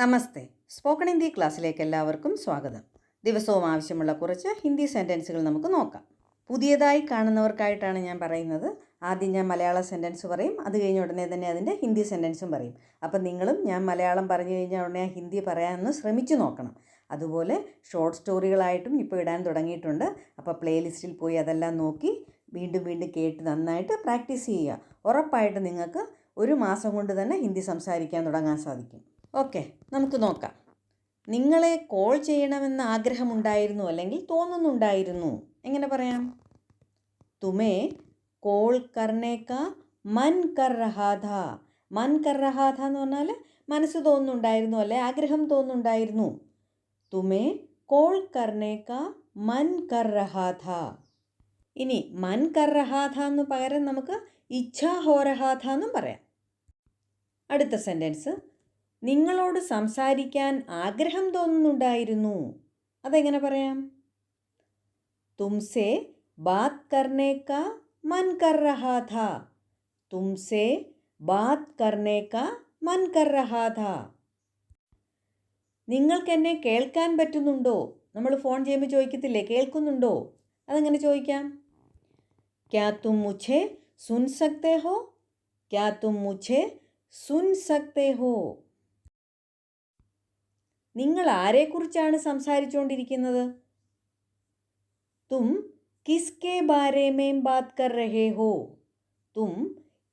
നമസ്തേ. Spoken Hindi ക്ലാസ്സിലേക്ക് എല്ലാവർക്കും സ്വാഗതം. ദിവസവും ആവശ്യമുള്ള കുറച്ച് ഹിന്ദി സെന്റൻസുകൾ നമുക്ക് നോക്കാം. പുതിയതായി കാണുന്നവർക്കായിട്ടാണ് ഞാൻ പറയുന്നത്. ആദ്യം ഞാൻ മലയാള സെന്റൻസ് പറയും അത് കഴിഞ്ഞ ഉടനെ തന്നെ അതിന്റെ ഹിന്ദി സെന്റൻസും പറയും. അപ്പം നിങ്ങളും ഞാൻ മലയാളം പറഞ്ഞു കഴിഞ്ഞാൽ ഉടനെ ഹിന്ദി പറയാനൊന്ന് ശ്രമിച്ചു നോക്കണം. അതുപോലെ ഷോർട്ട് സ്റ്റോറികളായിട്ടും ഇപ്പോൾ ഇടാൻ തുടങ്ങിയിട്ടുണ്ട്. അപ്പോൾ പ്ലേലിസ്റ്റിൽ പോയി അതെല്ലാം നോക്കി വീണ്ടും വീണ്ടും കേട്ട് നന്നായിട്ട് പ്രാക്ടീസ് ചെയ്യുക. ഉറപ്പായിട്ട് നിങ്ങൾക്ക് ഒരു മാസം കൊണ്ട് തന്നെ ഹിന്ദി സംസാരിക്കാൻ തുടങ്ങാൻ സാധിക്കും. ഓക്കെ നമുക്ക് നോക്കാം. നിങ്ങളെ കോൾ ചെയ്യണമെന്ന് ആഗ്രഹമുണ്ടായിരുന്നു അല്ലെങ്കിൽ തോന്നുന്നുണ്ടായിരുന്നു. എങ്ങനെ പറയാം? തുമേ കോൾ കർണേക്ക മൻ കർ മൻ കർ എന്ന് പറഞ്ഞാൽ മനസ്സ് തോന്നുന്നുണ്ടായിരുന്നു അല്ലെ ആഗ്രഹം തോന്നുന്നുണ്ടായിരുന്നു. തുമേ കോൾ കർണേക്ക മൻ കർ ഇനി മൻ കർ എന്ന് പകരം നമുക്ക് ഇച്ഛാ ഹോ റഹാധ എന്നും പറയാം. അടുത്ത സെന്റൻസ് നിങ്ങളോട് സംസാരിക്കാൻ ആഗ്രഹം തോന്നുന്നുണ്ടായിരുന്നു. അതെങ്ങനെ പറയാം? തുംസെ ബാത് കർണേക്ക മൻ കർ രഹാ ഥാ തുംസെ ബാത് കർണേക്ക മൻ കർ രഹാ ഥാ നിങ്ങൾക്ക് എന്നെ കേൾക്കാൻ പറ്റുന്നുണ്ടോ? നമ്മൾ ഫോൺ ചെയ്യുമ്പോൾ ചോദിക്കത്തില്ലേ? കേൾക്കുന്നുണ്ടോ? അതെങ്ങനെ ചോദിക്കാം? ക്യാ തും മുझे സുൻ സക്തേ ഹോ? ക്യാ തും മുझे സുൻ സക്തേ ഹോ? നിങ്ങൾ ആരെക്കുറിച്ചാണ് സംസാരിച്ചുകൊണ്ടിരിക്കുന്നത് തും കിസ്കെ ബാരേമേം ബാത് കർ രഹേ ഹോ? തും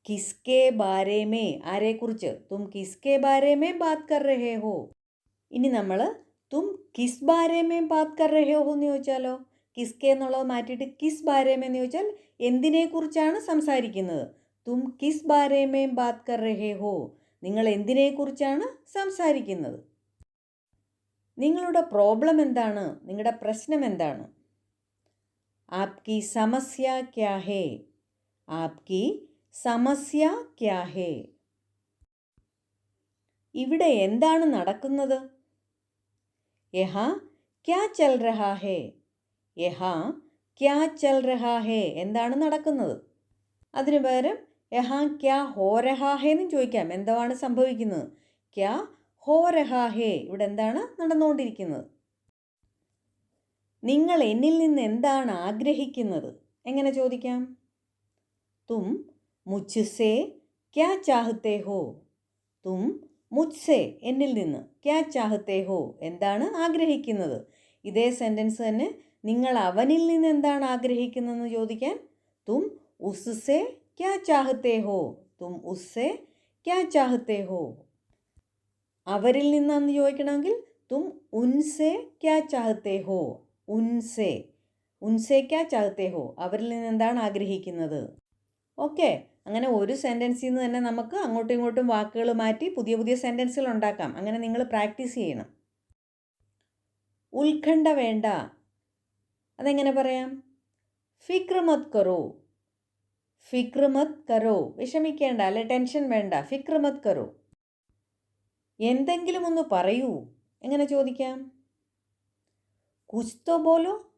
കിസ്കെ ബാരേമേ ആരെക്കുറിച്ച്? തും കിസ്കെ ബാരേമേ ബാത് കർ രഹേ ഹോ? ഇനി നമ്മൾ തും കിസ് ബാരേമേം ബാത് കർ രഹേ ഹോ എന്ന് ചോദിച്ചാലോ? കിസ്കെ എന്നുള്ളത് മാറ്റിയിട്ട് കിസ് ബാരേമേ എന്ന് ചോദിച്ചാൽ എന്തിനെക്കുറിച്ചാണ് സംസാരിക്കുന്നത്? തും കിസ് ബാരേമേം ബാത് കർ രഹേ ഹോ? നിങ്ങൾ എന്തിനെക്കുറിച്ചാണ് സംസാരിക്കുന്നത്? നിങ്ങളുടെ പ്രോബ്ലം എന്താണ്? നിങ്ങളുടെ പ്രശ്നം എന്താണ്? ആപ്കി സമസ്യ ക്യാ ഹേ? ആപ്കി സമസ്യ ക്യാ ഹേ? ഇവിടെ എന്താണ് നടക്കുന്നത്? യഹ ക്യാ ചൽ രഹാ ഹേ? യഹ ക്യാ ചൽ രഹാ ഹേ? എന്താണ് നടക്കുന്നത്? അതിനു പകരം യഹാ ക്യാ ഹോ രഹാ ഹേ എന്നും ചോദിക്കാം. എന്താണ് സംഭവിക്കുന്നത്? ക്യാ ഹോ രഹാ ഹേ. ഇവിടെ എന്താണ് നടന്നുകൊണ്ടിരിക്കുന്നത്? നിങ്ങൾ എന്നിൽ നിന്ന് എന്താണ് ആഗ്രഹിക്കുന്നത്? എങ്ങനെ ചോദിക്കാം? തും മുച്ചുസേ ക്യാ ചാഹത്തെ ഹോ? തും മുച്ഛ്സേ എന്നിൽ നിന്ന് ക്യാ ചാഹത്തെ ഹോ? എന്താണ് ആഗ്രഹിക്കുന്നത്? ഇതേ സെന്റൻസ് തന്നെ നിങ്ങൾ അവനിൽ നിന്ന് എന്താണ് ആഗ്രഹിക്കുന്നതെന്ന് ചോദിക്കാൻ തും ഉസ്സേ ക്യാ ചാഹത്തെ ഹോ? തും ഉസ്സേ ക്യാ ചാഹത്തെ ഹോ? അവരിൽ നിന്നാന്ന് ചോദിക്കണമെങ്കിൽ തും ഉൻസെ ക്യാ ചാഹത്തെ ഹോ? ഉൻസെ. ഉൻസെ ക്യാ ചാഹത്തെ ഹോ? അവരിൽ നിന്ന് എന്താണ് ആഗ്രഹിക്കുന്നത്? ഓക്കെ. അങ്ങനെ ഒരു സെന്റൻസിൽ നിന്ന് തന്നെ നമുക്ക് അങ്ങോട്ടും ഇങ്ങോട്ടും വാക്കുകൾ മാറ്റി പുതിയ പുതിയ സെന്റൻസുകൾ ഉണ്ടാക്കാം. അങ്ങനെ നിങ്ങൾ പ്രാക്ടീസ് ചെയ്യണം. ഉത്കണ്ഠ വേണ്ട. അതെങ്ങനെ പറയാം? ഫിക്രമത് കറോ ഫിക്രമത് കറോ വിഷമിക്കേണ്ട അല്ലെ? ടെൻഷൻ വേണ്ട. ഫിക്രമത് കറോ എന്തെങ്കിലും ഒന്ന് പറയൂ. എങ്ങനെ ചോദിക്കാം? കുച്ചോ ബോലോ?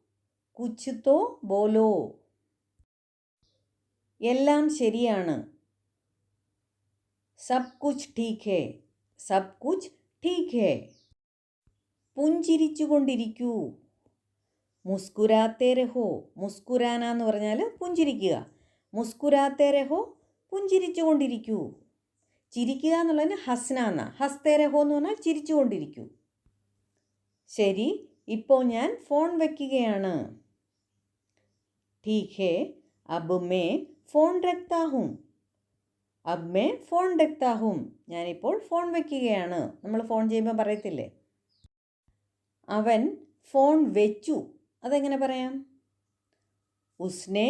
കുച്ചുത്തോ ബോലോ? എല്ലാം ശരിയാണ്. സബ് കുച്ച് ടീക്ക് ഹേ സബ് കുച്ച് ടീക്ക് ഹേ പുഞ്ചിരിച്ചുകൊണ്ടിരിക്കൂ. മുസ്കുരാത്തേ രഹോ. മുസ്കുരാന എന്ന് പറഞ്ഞാൽ പുഞ്ചിരിക്കുക. മുസ്കുരാത്തേ രഹോ. പുഞ്ചിരിച്ചുകൊണ്ടിരിക്കൂ. ചിരിക്കുക എന്നുള്ളതിന് ഹസ്ന എന്ന ഹസ്തേ രഹോ എന്ന് പറഞ്ഞാൽ ചിരിച്ചുകൊണ്ടിരിക്കൂ ശരി ഇപ്പോൾ ഞാൻ ഫോൺ വയ്ക്കുകയാണ് ठीक है अब मैं ഫോൺ രക്താ ഹും അബ് മേ ഫോൺ രക്താ ഹും ഞാനിപ്പോൾ ഫോൺ വയ്ക്കുകയാണ് നമ്മൾ ഫോൺ ചെയ്യുമ്പോൾ പറയത്തില്ലേ അവൻ ഫോൺ വെച്ചു അതെങ്ങനെ പറയാം ഉസ്നെ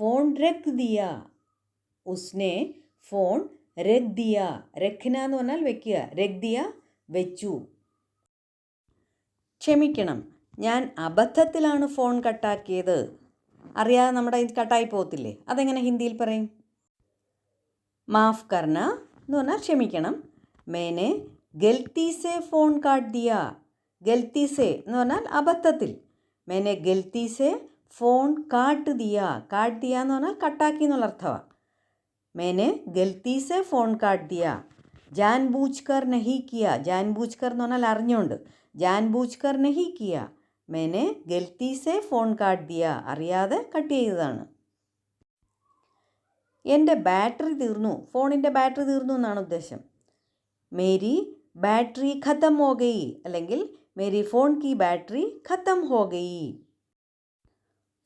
ഫോൺ രഖ് ദിയ ഉസ്നെ ഫോൺ രഖ് ദിയ രഖ്ന എന്ന് പറഞ്ഞാൽ വെക്കുക. രഗ്ദിയ വെച്ചു. ക്ഷമിക്കണം. ഞാൻ അബദ്ധത്തിലാണ് ഫോൺ കട്ടാക്കിയത്. അറിയാതെ നമ്മുടെ കട്ടായി പോകത്തില്ലേ? അതെങ്ങനെ ഹിന്ദിയിൽ പറയും? മാഫ് കർണ എന്ന് പറഞ്ഞാൽ ക്ഷമിക്കണം. മേനെ ഗൽത്തീസെ ഫോൺ കാട്ട് ദിയ ഗൽത്തി സെ എന്ന് പറഞ്ഞാൽ അബദ്ധത്തിൽ. മേനെ ഗൽത്തീസെ ഫോൺ കാട്ട് ദിയ കാട്ട് ദിയ എന്ന് പറഞ്ഞാൽ കട്ടാക്കി എന്നുള്ള അർത്ഥമാണ് മേനെ ഗൽത്തി സെ ഫോൺ കാട്ട് ദിയ ജാൻ ബൂജ്കർ നഹി കിയ ജാൻ ബൂജ്കർ എന്ന് പറഞ്ഞാൽ അറിഞ്ഞുകൊണ്ട്। ജാൻ ബൂജ്കർ നഹി കിയ മേനെ ഗൽത്തി സെ ഫോൺ കാട്ട് ദിയ അറിയാതെ കട്ട് ചെയ്തതാണ്। എന്റെ ബാറ്ററി തീർന്നു. ഫോണിന്റെ ബാറ്ററി തീർന്നു എന്നാണ് ഉദ്ദേശം. മേരി ബാറ്ററി ഖത്തം ഹോ ഗയി. അല്ലെങ്കിൽ മേരി ഫോൺ കി ബാറ്ററി ഖത്തം ഹോ ഗയി.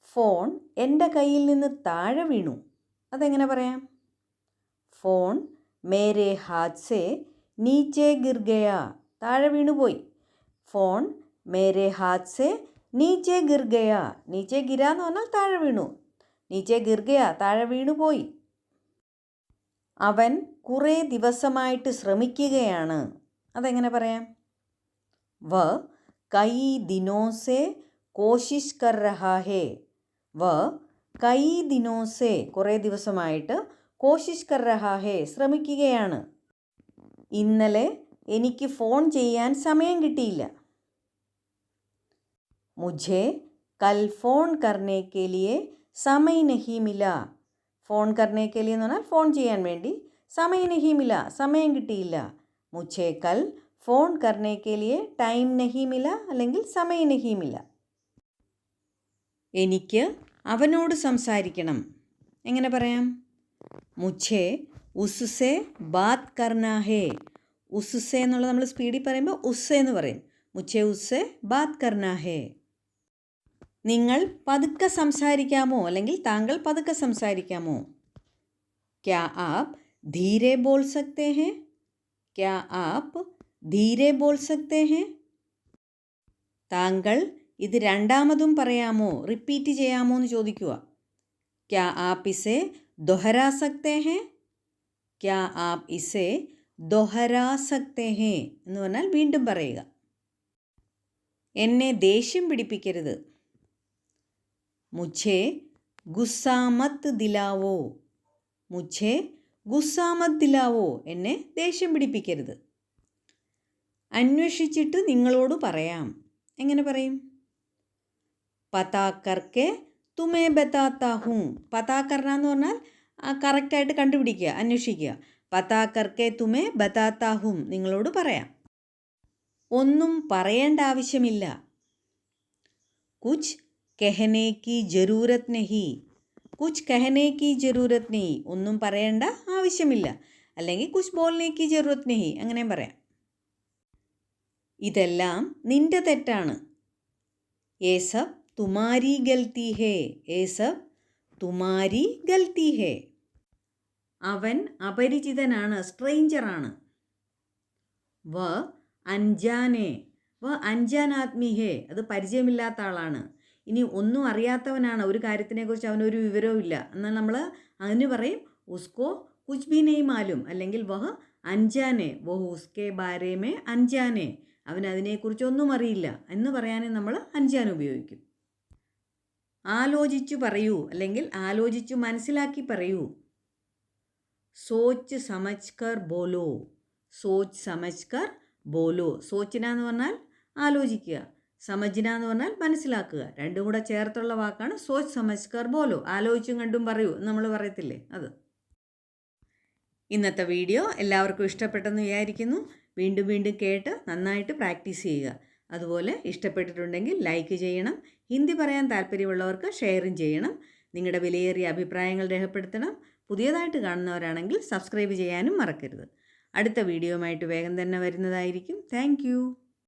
ഫോൺ എന്റെ കയ്യിൽ നിന്ന് താഴെ വീണു. അതെങ്ങനെ പറയാം? ഫോൺ മേരെ ഹാത്ത് സെ നീച്ചെ ഗിർ താഴെ വീണുപോയി. ഫോൺ മേരെ ഹാത്ത് സെ നീച്ചെ ഗിർ നീച്ചെ ഗിര എന്ന് പറഞ്ഞാൽ താഴെ വീണു. നീച്ചെ ഗിർ ഗയാ താഴെ വീണുപോയി. അവൻ കുറേ ദിവസമായിട്ട് ശ്രമിക്കുകയാണ്. അതെങ്ങനെ പറയാം? വ കൈ ദിനോസെ കോശിഷ് കർ രഹാ ഹേ. വ കൈ ദിനോസെ കുറേ ദിവസമായിട്ട് കോശിഷ് കർ രഹാ ഹേ ശ്രമിക്കുകയാണ്. ഇന്നലെ എനിക്ക് ഫോൺ ചെയ്യാൻ സമയം കിട്ടിയില്ല. മുझे കൽ ഫോൺ കർണേ കെ ലിയെ സമയ് നഹി ഫോൺ കർണേ എന്ന് പറഞ്ഞാൽ ഫോൺ ചെയ്യാൻ വേണ്ടി സമയ നഹി മില സമയം കിട്ടിയില്ല. മുझे കൽ ഫോൺ കർണേ ടൈം നഹി മില അല്ലെങ്കിൽ സമയ നഹി മില. എനിക്ക് അവനോട് സംസാരിക്കണം. എങ്ങനെ പറയാം? മുझे ഉസുസെ ബാത് കർണ ഹേ ഉസ്സെ എന്നുള്ളത് നമ്മൾ സ്പീഡിൽ പറയുമ്പോൾ ഉസ്സെ എന്ന് പറയും. മുझे ഉസ്സെ ബാത് കർണ ഹേ നിങ്ങൾ പതുക്കെ സംസാരിക്കാമോ? അല്ലെങ്കിൽ താങ്കൾ പതുക്കെ സംസാരിക്കാമോ? ക്യാ ആപ്പ് ധീരെ ബോൾ സക്തേ ഹേ? ക്യാ ആപ്പ് ധീരെ ബോൾ സക്തേ ഹേ? താങ്കൾ ഇത് രണ്ടാമതും പറയാമോ? റിപ്പീറ്റ് ചെയ്യാമോ എന്ന് ചോദിക്കുക. ക്യാ ആപ്പ് ഇസെ ദൊഹരാ सकते हैं? क्या आप इसे दोहरा सकते हैं? എന്ന് പറഞ്ഞാൽ വീണ്ടും പറയുക. എന്നെ ദേഷ്യം പിടിപ്പിക്കരുത്. മുझे ഗുസ്സാമത്ത് ദിലാവോ? മുझे ഗുസ്സാമത്ത് ദിലാവോ എന്നെ ദേഷ്യം പിടിപ്പിക്കരുത്. അന്വേഷിച്ചിട്ട് നിങ്ങളോട് പറയാം. എങ്ങനെ പറയും? പതാ കർക്കെ തുമേ ബത്താത്ത ഹൂം. പതാ എന്ന് പറഞ്ഞാൽ കറക്റ്റായിട്ട് കണ്ടുപിടിക്കുക അന്വേഷിക്കുക. പതാ കർക്കെ തുമേ ബത്താത്ത ഹൂം നിങ്ങളോട് പറയാം. ഒന്നും പറയേണ്ട ആവശ്യമില്ല. കുച്ച് കെഹനെ കി ജരൂരത് നഹി. കുച്ച് കെഹനെ കി ജരൂരത് നഹി. ഒന്നും പറയേണ്ട ആവശ്യമില്ല. അല്ലെങ്കിൽ കുച്ച് ബോൾനെ ജരൂരത് നഹി. അങ്ങനെ പറയാം. ഇതെല്ലാം നിന്റെ തെറ്റാണ്. ഏ സബ് തുമാരി ഗൽത്തി ഹേ ഏ സബ് തുമാരി ഗൽത്തി ഹേ. അവൻ അപരിചിതനാണ് സ്ട്രെയിഞ്ചറാണ്. വ അൻജാനെ വ അൻജാൻ ഹേ അത് പരിചയമില്ലാത്ത ആളാണ്. ഇനി ഒന്നും അറിയാത്തവനാണ് ഒരു കാര്യത്തിനെക്കുറിച്ച് അവനൊരു വിവരവും ഇല്ല. എന്നാൽ നമ്മൾ അതിന് പറയും ഉസ്കോ കുച്ച് ബി നെയ് മാലും. അല്ലെങ്കിൽ വഹ് അഞ്ചാനെ വഹ് ഉസ്കെ ബാരേമേ അഞ്ചാനെ ഒന്നും അറിയില്ല. എന്ന് പറയാനേ നമ്മൾ അഞ്ചാൻ ഉപയോഗിക്കും. ആലോചിച്ചു പറയൂ അല്ലെങ്കിൽ ആലോചിച്ചു മനസ്സിലാക്കി പറയൂ. സോച്ച് സമജ്കർ ബോലോ. സോച്ച് സമജ്കർ ബോലോ. സോച്ചിന എന്ന് പറഞ്ഞാൽ ആലോചിക്കുക. സമജ്ന എന്ന് പറഞ്ഞാൽ മനസ്സിലാക്കുക. രണ്ടും കൂടെ ചേർത്തുള്ള വാക്കാണ് സോച്ച് സമജ്കർ ബോലോ. ആലോചിച്ചും കണ്ടും പറയൂ നമ്മൾ പറയത്തില്ലേ? അത്. ഇന്നത്തെ വീഡിയോ എല്ലാവർക്കും ഇഷ്ടപ്പെട്ടെന്ന് വിചാരിക്കുന്നു. വീണ്ടും വീണ്ടും കേട്ട് നന്നായിട്ട് പ്രാക്ടീസ് ചെയ്യുക. അതുപോലെ ഇഷ്ടപ്പെട്ടിട്ടുണ്ടെങ്കിൽ ലൈക്ക് ചെയ്യണം. ഹിന്ദി പറയാൻ താല്പര്യമുള്ളവർക്ക് ഷെയറും ചെയ്യണം. നിങ്ങളുടെ വിലയേറിയ അഭിപ്രായങ്ങൾ രേഖപ്പെടുത്തണം. പുതിയതായിട്ട് കാണുന്നവരാണെങ്കിൽ സബ്സ്ക്രൈബ് ചെയ്യാനും മറക്കരുത്. അടുത്ത വീഡിയോയുമായിട്ട് വേഗം തന്നെ വരുന്നതായിരിക്കും. താങ്ക്